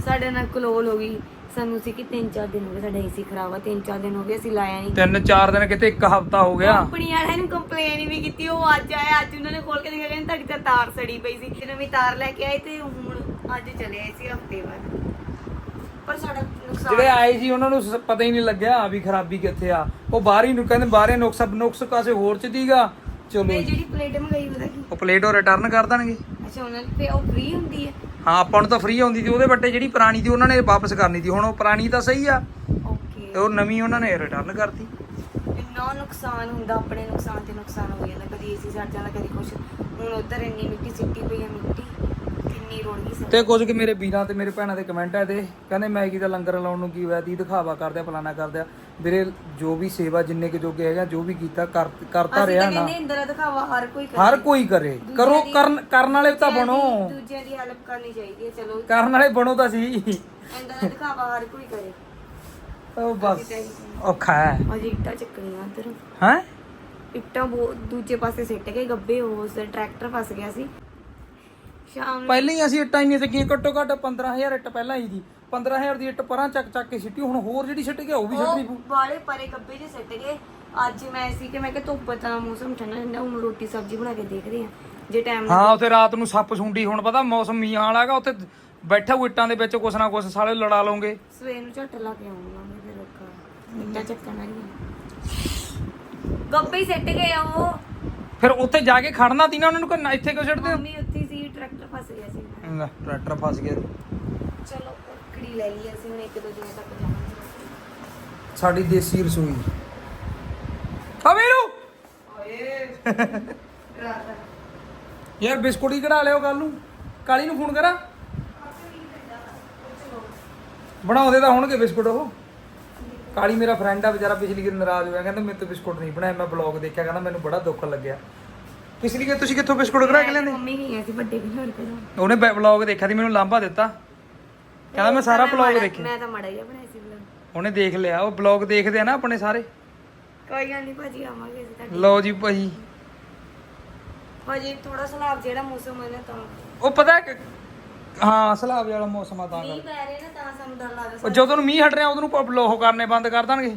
ਸਾਡੇ ਨਾਲ ਕਲੋਲ ਹੋ ਗਈ। ਸਾਨੂੰ ਸੀ ਕਿ 3-4 ਦਿਨ ਹੋ ਗਏ ਸਾਡਾ ਏਸੀ ਖਰਾਬ ਆ 3-4 ਦਿਨ ਹੋ ਗਏ ਅਸੀਂ ਲਾਇਆ ਨਹੀਂ ਤਿੰਨ ਚਾਰ ਦਿਨ ਕਿਤੇ ਇੱਕ ਹਫਤਾ ਹੋ ਗਿਆ। ਕੰਪਨੀ ਵਾਲਿਆਂ ਨੂੰ ਕੰਪਲੇਨ ਵੀ ਕੀਤੀ ਉਹ ਅੱਜ ਆਇਆ ਅੱਜ ਉਹਨਾਂ ਨੇ ਖੋਲ ਕੇ ਦੇਖਿਆ ਕਹਿੰਦੇ ਤੁਹਾਡੀ ਤਾਂ ਤਾਰ ਸੜੀ ਪਈ ਸੀ। ਤੇ ਨਵੀਂ ਤਾਰ ਲੈ ਕੇ ਆਏ ਤੇ ਹੁਣ ਅੱਜ ਚਲੇ ਆਏ ਸੀ ਹਫ਼ਤੇ ਬਾਅਦ। ਪਰ ਸਾਡਾ ਨੁਕਸਾਨ ਜਿਹੜੇ ਆਏ ਸੀ ਉਹਨਾਂ ਨੂੰ ਸ- ਪਤਾ ਹੀ ਨਹੀਂ ਲੱਗਿਆ ਵੀ ਖਰਾਬੀ ਕਿੱਥੇ ਆ। ਉਹ ਬਾਹਰ ਹੀ ਨੂੰ ਕਹਿੰਦੇ ਬਾਹਰੇ ਨੁਕਸ ਨੁਕਸ ਕਾਸੇ ਹੋਰ ਚ ਦੀਗਾ। ਚਲੋ ਜੀ। ਜਿਹੜੀ ਪਲੇਟ ਮੰਗਾਈ ਉਹਦਾ ਕੀ? ਉਹ ਪਲੇਟ ਉਹ ਰਿਟਰਨ ਕਰ ਦੇਣਗੇ। ਅੱਛਾ ਉਹਨਾਂ ਤੇ ਉਹ ਫ੍ਰੀ ਹੁੰਦੀ ਹੈ? ਹਾਂ ਆਪਾਂ ਨੂੰ ਤਾਂ ਫ੍ਰੀ ਆਉਂਦੀ ਸੀ ਉਹਦੇ ਵੱਟੇ ਜਿਹੜੀ ਪੁਰਾਣੀ ਸੀ ਉਹਨਾਂ ਨੇ ਵਾਪਸ ਕਰਨੀ ਸੀ ਹੁਣ ਉਹ ਪੁਰਾਣੀ ਤਾਂ ਸਹੀ ਆ। ਓਕੇ ਤੇ ਉਹ ਨਵੀਂ ਉਹਨਾਂ ਨੇ ਰਿਟਰਨ ਕਰਤੀ। ਇੰਨਾ ਨੁਕਸਾਨ ਹੁੰਦਾ ਆਪਣੇ ਨੁਕਸਾਨ ਤੇ ਨੁਕਸਾਨ ਹੋ ਜਾਂਦਾ ਕਦੀ ਏਸੀ ਸੜ ਜਾਂਦਾ ਕਦੀ ਕੁਛ। ਹੁਣ ਉਧਰ ਇੰਨੀ ਮਿੱਟੀ ਸਿੱਟੀ ਪਈ ਆ ਮਿੱਟੀ ਸੀ ਤੇ ਕੁਝ ਕਿ ਮੇਰੇ ਵੀਰਾਂ ਤੇ ਮੇਰੇ ਭੈਣਾਂ ਦੇ ਕਮੈਂਟ ਆਏ ਤੇ ਕਹਿੰਦੇ ਮੈਗੀ ਦਾ ਲੰਗਰ ਲਾਉਣ ਨੂੰ ਕੀ ਹੋਇਆ ਦੀ ਦਿਖਾਵਾ ਕਰਦੇ ਆ ਫਲਾਨਾ ਕਰਦੇ ਆ। ਵੀਰੇ ਜੋ ਵੀ ਸੇਵਾ ਜਿੰਨੇ ਕਿ ਜੋਗੇ ਹੈਗਾ ਜੋ ਵੀ ਕੀਤਾ ਕਰ ਕਰਤਾ ਰਿਹਾ ਨਾ। ਕਹਿੰਦੇ ਇੰਦਰ ਦਿਖਾਵਾ ਹਰ ਕੋਈ ਕਰੇ। ਹਰ ਕੋਈ ਕਰੇ। ਕਰੋ ਕਰਨ ਕਰਨ ਵਾਲੇ ਤਾਂ ਬਣੋ। ਦੀ- ਦੂਜਿਆਂ ਦੀ ਹੈਲਪ ਕਰਨੀ ਚਾਹੀਦੀ ਹੈ ਚਲੋ। ਕਰਨ ਵਾਲੇ ਬਣੋ ਤਾਂ ਸੀ ਇੰਦਰ ਦਾ ਦਿਖਾਵਾ ਹਰ ਕੋਈ ਕਰੇ। ਉਹ ਬਸ। ਔਖਾ ਹੈ। ਅਜੇ ਇੱਟਾਂ ਚੱਕਣੀਆਂ ਅੰਦਰ ਹੈ? ਇੱਟਾਂ ਬਹੁਤ ਦੂਜੇ ਪਾਸੇ ਸਿੱਟ ਕੇ ਗੱਬੇ ਉਸ ਟਰੈਕਟਰ ਫਸ ਗਿਆ ਸੀ। ਸ਼ਾਮ ਨੂੰ। ਪਹਿਲਾਂ ਹੀ ਅਸੀਂ ਇੱਟਾਂ ਇੰਨੀਆਂ ਚੱਕੀਆਂ ਘੱਟੋ ਘੱਟ 15000 ਇੱਟ ਪਹਿਲਾਂ ਹੀ ਦੀ। 15000 ਦੀ ਇੱਟ ਪਰਾਂ ਚੱਕ ਚੱਕ ਕੇ ਸਿੱਟੀ ਹੁਣ ਹੋਰ ਜਿਹੜੀ ਸਿੱਟ ਗਿਆ ਉਹ ਵੀ ਸਿੱਟਣੀ ਪਊ ਬਾਲੇ ਪਰੇ ਗੱਬੇ ਜੇ ਸਿੱਟ ਗਏ। ਅੱਜ ਮੈਂ ਸੀ ਕਿ ਮੈਂ ਕਿ ਧੁੱਪ ਤਾਂ ਮੌਸਮ ਠੰਡਾ ਠੰਡਾ ਹੁਣ ਰੋਟੀ ਸਬਜ਼ੀ ਬਣਾ ਕੇ ਦੇਖਦੇ ਆ ਜੇ ਟਾਈਮ ਹਾਂ ਉੱਥੇ ਰਾਤ ਨੂੰ ਸੱਪ ਸੁੰਡੀ ਹੁਣ ਪਤਾ ਮੌਸਮ ਮੀਂਹ ਵਾਲਾ ਹੈਗਾ ਉੱਥੇ ਬੈਠਾ ਉਹ ਇੱਟਾਂ ਦੇ ਵਿੱਚ ਕੁਛ ਨਾ ਕੁਛ ਸਾਲੇ ਲੜਾ ਲਓਗੇ। ਸਵੇਰ ਨੂੰ ਝੱਟ ਲਾ ਕੇ ਆਉਂਗਾ ਮੈਂ ਫਿਰ ਰੱਖਾ। ਇੱਟਾਂ ਚੱਕਣ ਵਾਲੀਆਂ। ਗੱਬੇ ਸਿੱਟ ਗਏ ਆ ਉਹ। ਫਿਰ ਉੱਥੇ ਜਾ ਕੇ ਖੜਨਾ ਤੀ ਨਾ ਉਹਨਾਂ ਨੂੰ ਕਿ ਇੱਥੇ ਕਿਉਂ ਸਿੱਟਦੇ ਹੋ? ਮੰਮੀ ਉੱਥੇ ਟਰੈਕਟਰ ਫਸ ਗਿਆ ਸੀ। ਲੈ, ਟਰੈਕਟਰ ਫਸ ਗਿਆ ਚਲੋ ਲੱਕੜੀ ਲੈ ਲਈ ਅਸੀਂ ਹੁਣ ਇੱਕ ਦੋ ਦਿਨ ਤੱਕ ਜਾਵਾਂਗੇ ਸਾਡੀ ਦੇਸੀ ਰਸੋਈ। ਆ ਵੀਰੂ [laughs] ਯਾਰ ਬਿਸਕੁਟ ਹੀ ਕਢਾ ਲਿਓ ਕੱਲ ਨੂੰ। ਕਾਲੀ ਨੂੰ ਫੋਨ ਕਰਾਂ। ਬਣਾਉਂਦੇ ਤਾਂ ਹੋਣਗੇ ਬਿਸਕੁਟ ਉਹ। ਕਾਲੀ ਮੇਰਾ ਫਰੈਂਡ ਆ ਵਿਚਾਰਾ ਪਿਛਲੀ ਵਾਰ ਨਾਰਾਜ਼ ਹੋਇਆ ਕਹਿੰਦਾ ਮੇਰੇ ਤੋਂ ਬਿਸਕੁਟ ਨਹੀਂ ਬਣਾਏ ਮੈਂ ਬਲੌਗ ਦੇਖਿਆ ਕਹਿੰਦਾ ਮੈਨੂੰ ਬੜਾ ਦੁੱਖ ਲੱਗਿਆ। ਪਿਛਲੀ ਵਾਰ ਤੁਸੀਂ ਕਿੱਥੋਂ ਬਿਸਕੁਟ ਕਢਾ ਕੇ ਲਿਆਂਦੇ? ਮੰਮੀ ਗਈ ਸੀ ਵੱਡੇ ਘਰ। ਕੋਲ ਉਹਨੇ ਬਲੌਗ ਦੇਖਿਆ ਸੀ ਮੈਨੂੰ ਲਾਂਭਾ ਦਿੱਤਾ। ਕਹਿੰਦਾ ਮੈਂ ਸਾਰਾ ਬਲੌਗ ਦੇਖਿਆ। ਮੈਂ ਤਾਂ ਮੜਾ ਹੀ ਬਣਾਇਆ ਸੀ vlog। ਉਹਨੇ ਦੇਖ ਲਿਆ ਉਹ ਬਲੌਗ ਦੇਖਦੇ ਆ ਨਾ ਆਪਣੇ ਸਾਰੇ। ਕੋਈ ਗੱਲ ਨਹੀਂ ਭਾਜੀ ਆਵਾਂਗੇ ਅਸੀਂ ਤੁਹਾਡੇ ਲਓ ਜੀ ਭਾਈ। ਭਾਜੀ ਥੋੜਾ ਸਲਾਬ ਜਿਹੜਾ ਮੌਸਮ ਹੈ ਨਾ ਤਾਂ। ਉਹ ਪਤਾ ਕਿ ਹਾਂ ਸਲਾਬ ਵਾਲਾ ਮੌਸਮ ਆ ਤਾਂ ਮੀਂਹ ਪੈ ਰਿਹਾ ਨਾ ਤਾਂ ਸਾਨੂੰ ਡਰ ਲੱਗਦਾ ਉਹ ਜਦੋਂ ਮੀਂਹ ਹਟ ਰਿਹਾ ਉਦੋਂ ਨੂੰ ਲੋਹ ਕਰਨੇ ਬੰਦ ਕਰ ਦੇਣਗੇ।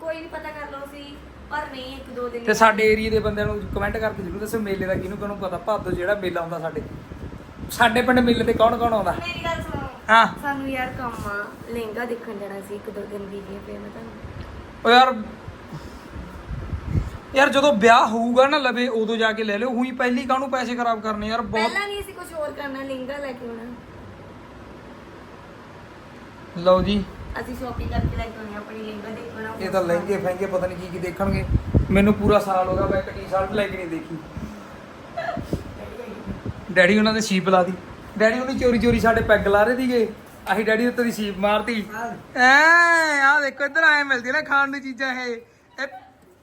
ਕੋਈ ਨਹੀਂ ਪਤਾ ਕਰ ਲਓ ਸੀ ਪਰ ਨਹੀਂ ਇੱਕ ਦੋ ਦਿਨ ਤੇ ਸਾਡੇ ਏਰੀਆ ਦੇ ਬੰਦਿਆਂ ਨੂੰ ਕਮੈਂਟ ਕਰਕੇ ਜ਼ਰੂਰ ਦੱਸੋ ਮੇਲੇ ਦਾ ਕਿਹਨੂੰ ਕਿਹਨੂੰ ਪਤਾ ਭਾਦੋ ਜਿਹੜਾ ਮੇਲਾ ਹੁੰਦਾ ਸਾਡੇ। ਸਾਡੇ ਪਿੰਡ ਮੇਲੇ ਤੇ ਕੌਣ ਕੌਣ ਆਉਂਦਾ? ਮੇਰੀ ਗੱਲ ਸੁਣੋ। ਹਾਂ। ਸਾਨੂੰ ਯਾਰ ਕੰਮ ਆ ਲਹਿੰਗਾ ਦੇਖਣ ਜਾਣਾ ਸੀ ਇੱਕ ਦੋ ਦਿਨ ਬੀਜੀ ਪਏ ਮੈਂ ਤੁਹਾਨੂੰ। ਉਹ ਯਾਰ ਯਾਰ ਜਦੋਂ ਵਿਆਹ ਹੋਊਗਾ ਨਾ ਲਵੇ ਉਦੋਂ ਜਾ ਕੇ ਲੈ ਲਿਓ। ਉਹੀ ਪਹਿਲੀ ਕਾਹਨੂੰ ਪੈਸੇ ਖਰਾਬ ਕਰਨੇ ਯਾਰ ਬਹੁਤ ਪਹਿਲਾਂ ਨਹੀਂ ਅਸੀਂ ਕੁਝ ਹੋਰ ਕਰਨਾ ਲਹਿੰਗਾ ਲੈ ਕੇ ਆਉਣਾ। ਲਓ ਜੀ। ਅਸੀਂ ਸ਼ਾਪਿੰਗ ਕਰਕੇ ਲੈ ਕੇ ਆਉਣੀ ਆਪਣੀ ਲਹਿੰਗਾ ਦੇਖਣਾ ਇਹ ਤਾਂ ਲਹਿੰਗੇ ਫਹਿੰਗੇ ਪਤਾ ਨਹੀਂ ਕੀ ਕੀ ਦੇਖਣਗੇ। ਮੈਨੂੰ ਪੂਰਾ ਸਾਲ ਹੋ ਗਿਆ ਮੈਂ ਇੱਕ ਟੀ-ਸ਼ਰਟ ਲੈ ਕੇ ਨਹੀਂ ਦੇਖੀ। ਡੈਡੀ ਉਹਨਾਂ ਦੇ ਸੀਪ ਲਾ ਦੀ ਡੈਡੀ ਉਹਨੇ ਚੋਰੀ ਚੋਰੀ ਸਾਡੇ ਪੈਗ ਲਾ ਰਹੇ ਸੀਗੇ। ਅਸੀਂ ਡੈਡੀ ਉੱਤੇ ਦੀ ਸੀਪ ਮਾਰਤੀ। ਐ ਆ ਦੇਖੋ ਇੱਧਰ ਆਏ ਮਿਲਦੀ ਨਾ ਖਾਣ ਨੂੰ ਚੀਜ਼ਾਂ ਇਹ। ਇਹ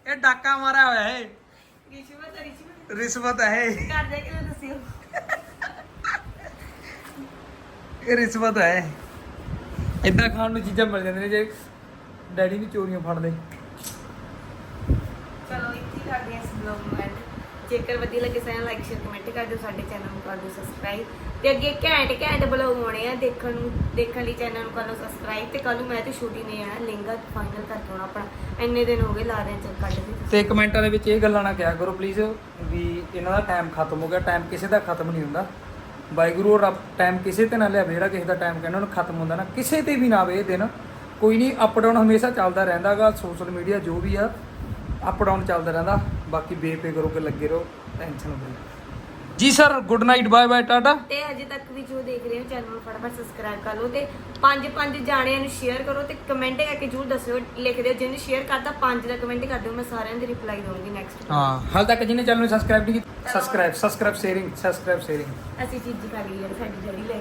ਇਹ ਡਾਕਾ ਮਾਰਿਆ ਹੋਇਆ ਹੈ ਰਿਸ਼ਵਤ ਰਿਸ਼ਵਤ। ਰਿਸ਼ਵਤ ਹੈ। ਕਰ ਦੇ ਕੇ ਦੱਸਿਓ। ਇਹ ਰਿਸ਼ਵਤ ਹੈ ਇਦਾਂ ਖਾਣ ਨੂੰ ਚੀਜ਼ਾਂ ਮਿਲ ਜਾਂਦੀਆਂ ਨੇ ਜੇ ਡੈਡੀ ਨੂੰ ਚੋਰੀਆਂ ਫੜਦੇ ਚਲੋ ਇੱਥੇ ਕਰਦੇ ਹਾਂ ਇਸ ਵਲੌਗ ਨੂੰ ਐਂਡ ਜੇਕਰ ਵਧੀਆ ਲੱਗੇ ਸਾਰਿਆਂ ਲਾਈਕ ਸ਼ੇਅਰ ਕਮੈਂਟ ਕਰ ਦਿਓ ਸਾਡੇ ਚੈਨਲ ਨੂੰ ਕਰ ਦਿਓ ਸਬਸਕ੍ਰਾਈਬ ਤੇ ਅੱਗੇ ਘੈਂਟ ਘੈਂਟ ਵਲੌਗ ਆਉਣੇ ਆ ਦੇਖਣ ਨੂੰ ਦੇਖਣ ਲਈ ਚੈਨਲ ਨੂੰ ਕਰ ਲਓ ਸਬਸਕ੍ਰਾਈਬ ਤੇ ਕੱਲ ਨੂੰ ਮੈਂ ਤੇ ਛੋਟੀ ਨੇ ਆਣਾ ਲਹਿੰਗਾ ਫਾਈਨਲ ਕਰਕੇ ਆਉਣਾ ਆਪਣਾ। ਇੰਨੇ ਦਿਨ ਹੋ ਗਏ ਲਾ ਰਹੇ ਚੱਲ ਕੱਢ ਦੇ ਤੇ ਕਮੈਂਟਾਂ ਦੇ ਵਿੱਚ ਇਹ ਗੱਲਾਂ ਨਾ ਕਿਹਾ ਕਰੋ ਪਲੀਜ਼ ਵੀ ਇਹਨਾਂ ਦਾ ਟਾਈਮ ਖਤਮ ਹੋ ਗਿਆ। ਟਾਈਮ ਕਿਸੇ ਦਾ ਖਤਮ ਨਹੀਂ ਹੁੰਦਾ। ਵਾਹਿਗੁਰੂ ਰੱਬ ਟਾਈਮ ਕਿਸੇ ਤੇ ਨਾ ਲਿਆਵੇ ਜਿਹੜਾ ਕਿਸੇ ਦਾ ਟਾਈਮ ਕਹਿੰਦਾ ਉਹਨੂੰ ਖਤਮ ਹੁੰਦਾ ਨਾ, ਕਿਸੇ ਤੇ ਵੀ ਨਾ ਆਵੇ ਇਹ ਦਿਨ। ਕੋਈ ਨਹੀਂ ਅਪ ਡਾਊਨ ਹਮੇਸ਼ਾ ਚੱਲਦਾ ਰਹਿੰਦਾਗਾ ਸੋਸ਼ਲ ਮੀਡੀਆ ਜੋ ਵੀ ਆ ਅਪ ਡਾਊਨ ਚੱਲਦਾ ਰਹਿੰਦਾ। ਬਾਕੀ ਬੇਪੇ ਕਰੋ ਕੇ ਲੱਗੇ ਰਹੋ ਟੈਨਸ਼ਨ ਫਰੀ ਜੀ sir good night bye bye tata ਤੇ ਹਜੇ ਤੱਕ ਵੀ ਜੋ ਦੇਖ ਰਹੇ ਹੋ ਚੈਨਲ ਨੂੰ ਫਟਾਫਟ ਸਬਸਕ੍ਰਾਈਬ ਕਰ ਲਓ ਤੇ ਪੰਜ ਪੰਜ ਜਾਣਿਆਂ ਨੂੰ ਸ਼ੇਅਰ ਕਰੋ ਤੇ ਕਮੈਂਟ ਕਰਕੇ ਜਰੂਰ ਦੱਸਿਓ ਲਿਖ ਦਿਓ ਜਿਹਨੇ ਸ਼ੇਅਰ ਕਰਤਾ ਪੰਜ ਦਾ ਕਮੈਂਟ ਕਰ ਦਿਓ ਮੈਂ ਸਾਰਿਆਂ ਦੀ ਰਿਪਲਾਈ ਦਊਂਗੀ ਨੈਕਸਟ ਹਾਂ ਹਾਲ ਤੱਕ ਜਿਹਨੇ ਚੈਨਲ ਨੂੰ ਸਬਸਕ੍ਰਾਈਬ ਨਹੀਂ ਕੀਤਾ subscribe subscribe sharing subscribe sharing ਅਸੀਂ ਚੀਜ਼ੀ ਖਾ ਲਈ ਯਾਰ ਸਾਡੀ ਜਿਹੜੀ ਲੈ